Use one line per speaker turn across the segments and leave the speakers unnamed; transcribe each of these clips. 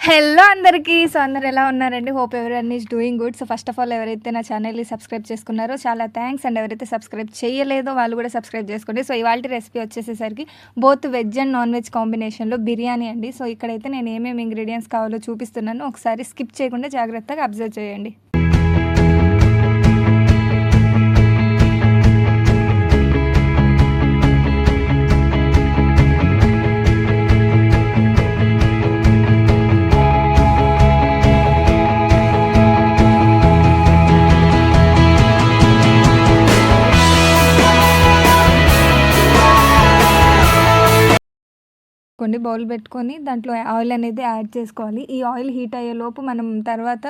Hello అందరికీ. So అందరు ఎలా ఉన్నారండి? Hope everyone is doing good so first of all ఎవరైతే నా ఛానల్ని సబ్స్క్రైబ్ చేసుకున్నారో చాలా థ్యాంక్స్ అండ్ ఎవరైతే సబ్స్క్రైబ్ చేయలేదో వాళ్ళు కూడా సబ్స్క్రైబ్ చేసుకోండి. సో ఇవాళ recipe వచ్చేసేసరికి both veg and non veg కాంబినేషన్లో బిర్యానీ అండి. సో ఇక్కడైతే నేను ఏమేమి ఇంగ్రీడియంట్స్ కావాలో చూపిస్తున్నాను ఒకసారి స్కిప్ చేయకుండా జాగ్రత్తగా అబ్జర్వ్ చేయండి. కొన్ని బౌల్ పెట్టుకొని దాంట్లో ఆయిల్ అనేది యాడ్ చేసుకోవాలి. ఈ ఆయిల్ హీట్ అయ్యే లోపు మనం తర్వాత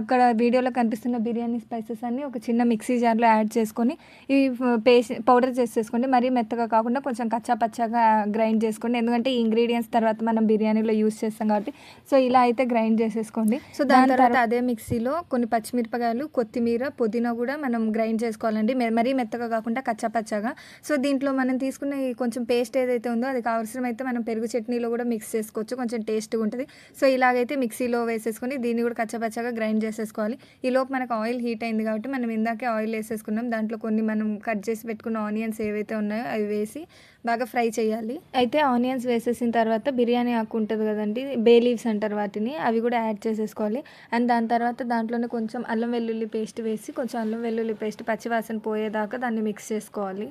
అక్కడ వీడియోలో కనిపిస్తున్న బిర్యానీ స్పైసెస్ అన్ని ఒక చిన్న మిక్సీ జార్లో యాడ్ చేసుకొని ఈ పేస్ట్ పౌడర్ చేసేసుకోండి. మరీ మెత్తగా కాకుండా కొంచెం కచ్చా పచ్చాగా గ్రైండ్ చేసుకోండి. ఎందుకంటే ఈ ఇంగ్రీడియంట్స్ తర్వాత మనం బిర్యానీలో యూస్ చేస్తాం కాబట్టి. సో ఇలా అయితే గ్రైండ్ చేసేసుకోండి. సో దాని తర్వాత అదే మిక్సీలో కొన్ని పచ్చిమిరపకాయలు కొత్తిమీర పుదీనా కూడా మనం గ్రైండ్ చేసుకోవాలండి. మరీ మెత్తగా కాకుండా కచ్చా పచ్చాగా. సో దీంట్లో మనం తీసుకున్న ఈ కొంచెం పేస్ట్ ఏదైతే ఉందో అది అవసరమైతే మనం పెరుగు చట్నీలో కూడా మిక్స్ చేసుకోవచ్చు. కొంచెం టేస్ట్గా ఉంటుంది సో ఇలాగైతే మిక్సీలో వేసేసుకొని దీన్ని కూడా కచ్చపచ్చగా గ్రైండ్ చేసేసుకోవాలి. ఈలోపు మనకు ఆయిల్ హీట్ అయింది కాబట్టి మనం ఇందాకే ఆయిల్ వేసేసుకున్నాం. దాంట్లో కొన్ని మనం కట్ చేసి పెట్టుకున్న ఆనియన్స్ ఏవైతే ఉన్నాయో అవి వేసి బాగా ఫ్రై చేయాలి. అయితే ఆనియన్స్ వేసేసిన తర్వాత బిర్యానీ ఆకు ఉంటుంది కదండి బే లీవ్స్ అంటారు వాటిని అవి కూడా యాడ్ చేసేసుకోవాలి. అండ్ దాని తర్వాత దాంట్లోనే కొంచెం అల్లం వెల్లుల్లి పేస్ట్ వేసి కొంచెం అల్లం వెల్లుల్లి పేస్ట్ పచ్చివాసన పోయేదాకా దాన్ని మిక్స్ చేసుకోవాలి.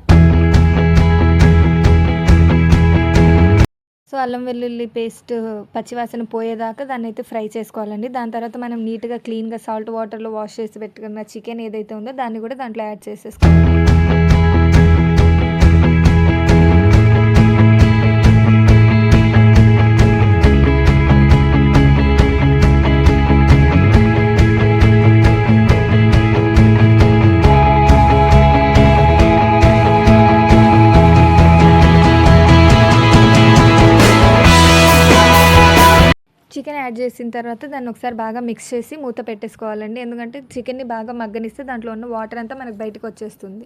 సో అల్లం వెల్లుల్లి పేస్ట్ పచ్చివాసన పోయేదాకా దాన్ని అయితే ఫ్రై చేసుకోవాలండి. దాని తర్వాత మనం నీట్గా క్లీన్గా సాల్ట్ వాటర్లో వాష్ చేసి పెట్టుకున్న చికెన్ ఏదైతే ఉందో దాన్ని కూడా దాంట్లో యాడ్ చేసేసుకోవాలి. యాడ్ చేసిన తర్వాత దాన్ని ఒకసారి బాగా మిక్స్ చేసి మూత పెట్టేసుకోవాలండి. ఎందుకంటే చికెన్ని బాగా మగ్గనిస్తే దాంట్లో ఉన్న వాటర్ అంతా మనకు బయటకు వచ్చేస్తుంది.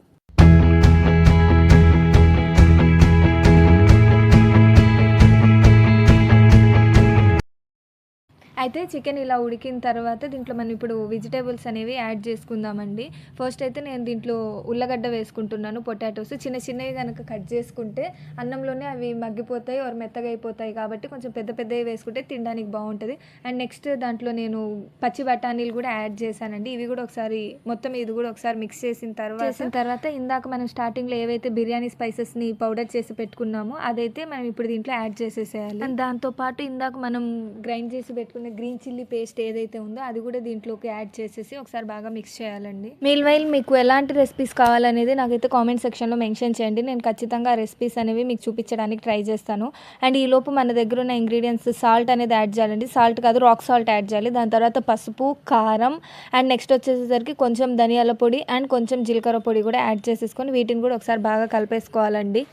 అయితే చికెన్ ఇలా ఉడికిన తర్వాత దీంట్లో మనం ఇప్పుడు వెజిటేబుల్స్ అనేవి యాడ్ చేసుకుందామండి. ఫస్ట్ అయితే నేను దీంట్లో ఉల్లగడ్డ వేసుకుంటున్నాను పొటాటోస్. చిన్న చిన్నవి కనుక కట్ చేసుకుంటే అన్నంలోనే అవి మగ్గిపోతాయి or మెత్తగా అయిపోతాయి కాబట్టి కొంచెం పెద్ద పెద్దవి వేసుకుంటే తినడానికి బాగుంటుంది. అండ్ నెక్స్ట్ దాంట్లో నేను పచ్చి బఠానీలు కూడా యాడ్ చేశానండి. ఇవి కూడా ఒకసారి మొత్తం ఇది కూడా ఒకసారి మిక్స్ చేసిన తర్వాత చేసిన తర్వాత ఇందాక మనం స్టార్టింగ్లో ఏవైతే బిర్యానీ స్పైసెస్ని పౌడర్ చేసి పెట్టుకున్నామో అదైతే మనం ఇప్పుడు దీంట్లో యాడ్ చేసేసేయాలి. అండ్ దాంతో పాటు ఇందాక మనం గ్రైండ్ చేసి పెట్టుకున్న గ్రీన్ చిల్లీ పేస్ట్ ఏదైతే ఉందో అది కూడా దీంట్లోకి యాడ్ చేసేసి ఒకసారి బాగా మిక్స్ చేయాలండి. మీల్ వైల్ మీకు ఎలాంటి రెసిపీస్ కావాలనేది నాకైతే కామెంట్ సెక్షన్లో మెన్షన్ చేయండి. నేను ఖచ్చితంగా ఆ రెసిపీస్ అనేవి మీకు చూపించడానికి ట్రై చేస్తాను. అండ్ ఈ లోపు మన దగ్గర ఉన్న ఇంగ్రీడియంట్స్ సాల్ట్ అనేది యాడ్ చేయాలండి. సాల్ట్ కాదు రాక్ సాల్ట్ యాడ్ చేయాలి. దాని తర్వాత పసుపు కారం అండ్ నెక్స్ట్ వచ్చేసరికి కొంచెం ధనియాల పొడి అండ్ కొంచెం జీలకర్ర పొడి కూడా యాడ్ చేసేసుకొని వీటిని కూడా ఒకసారి బాగా కలిపేసుకోవాలండి.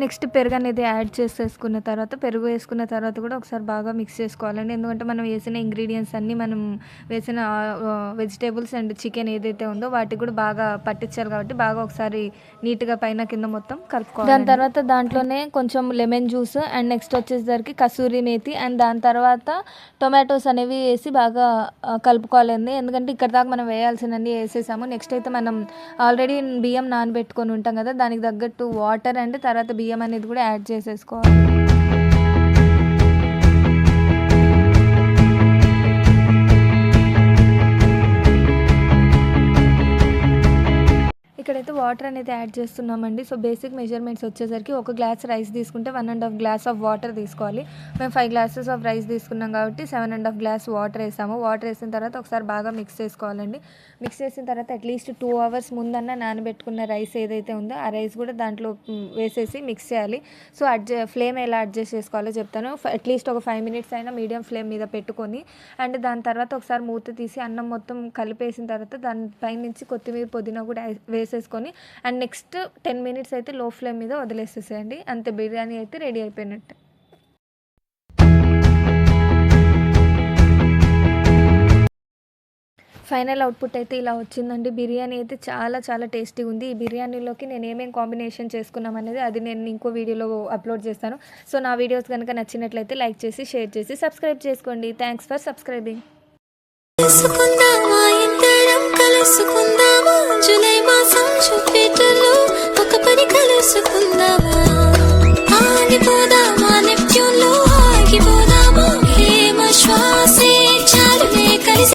నెక్స్ట్ పెరుగు అనేది యాడ్ చేసేసుకున్న తర్వాత పెరుగు వేసుకున్న తర్వాత కూడా ఒకసారి బాగా మిక్స్ చేసుకోవాలండి. ఎందుకంటే మనం వేసిన ఇంగ్రీడియంట్స్ అన్నీ మనం వేసిన వెజిటేబుల్స్ అండ్ చికెన్ ఏదైతే ఉందో వాటికి కూడా బాగా పట్టించాలి కాబట్టి బాగా ఒకసారి నీట్గా పైన కింద మొత్తం కలుపుకోవాలి దాని తర్వాత దాంట్లోనే కొంచెం లెమన్ జ్యూస్ అండ్ నెక్స్ట్ వచ్చేసరికి కసూరి మేతి అండ్ దాని తర్వాత టొమాటోస్ అనేవి వేసి బాగా కలుపుకోవాలండి. ఎందుకంటే ఇక్కడ దాకా మనం వేయాల్సినవి వేసేసాము. నెక్స్ట్ అయితే మనం ఆల్రెడీ బియ్యం నానబెట్టుకొని ఉంటాం కదా దానికి తగ్గట్టు వాటర్ అండ్ తర్వాత బియ్యం అనేది కూడా యాడ్ చేసేసుకోవాలి. వాటర్ అనేది యాడ్ చేస్తున్నామండి. సో బేసిక్ మెజర్మెంట్స్ వచ్చేసరికి ఒక గ్లాస్ రైస్ తీసుకుంటే one and half glass of water తీసుకోవాలి. మేము ఫైవ్ గ్లాసెస్ ఆఫ్ రైస్ తీసుకున్నాం కాబట్టి seven and half glass water వేసాము. వాటర్ వేసిన తర్వాత ఒకసారి బాగా మిక్స్ చేసుకోవాలండి. మిక్స్ చేసిన తర్వాత అట్లీస్ట్ టూ అవర్స్ ముందన్న నానబెట్టుకున్న రైస్ ఏదైతే ఉందో ఆ రైస్ కూడా దాంట్లో వేసేసి మిక్స్ చేయాలి. సో అడ్జ ఫ్లేమ్ ఎలా అడ్జస్ట్ చేసుకోవాలో చెప్తాను. అట్లీస్ట్ ఒక ఫైవ్ మినిట్స్ అయినా మీడియం ఫ్లేమ్ మీద పెట్టుకొని అండ్ దాని తర్వాత ఒకసారి మూత తీసి అన్నం మొత్తం కలిపేసిన తర్వాత దాని పైనుంచి కొత్తిమీర పుదీనా కూడా వేసేసుకొని అండ్ నెక్స్ట్ టెన్ మినిట్స్ అయితే లో ఫ్లేమ్ మీద వదిలేసేసేయండి. అంతే బిర్యానీ అయితే రెడీ అయిపోయినట్టు. ఫైనల్ అవుట్పుట్ అయితే ఇలా వచ్చిందండి. బిర్యానీ అయితే చాలా చాలా టేస్టీగా ఉంది. ఈ బిర్యానీలోకి నేను ఏమేమి కాంబినేషన్ చేసుకున్నాం అనేది అది నేను ఇంకో వీడియోలో అప్లోడ్ చేస్తాను. సో నా వీడియోస్ కనుక నచ్చినట్లయితే లైక్ చేసి షేర్ చేసి సబ్స్క్రైబ్ చేసుకోండి. Thanks for subscribing.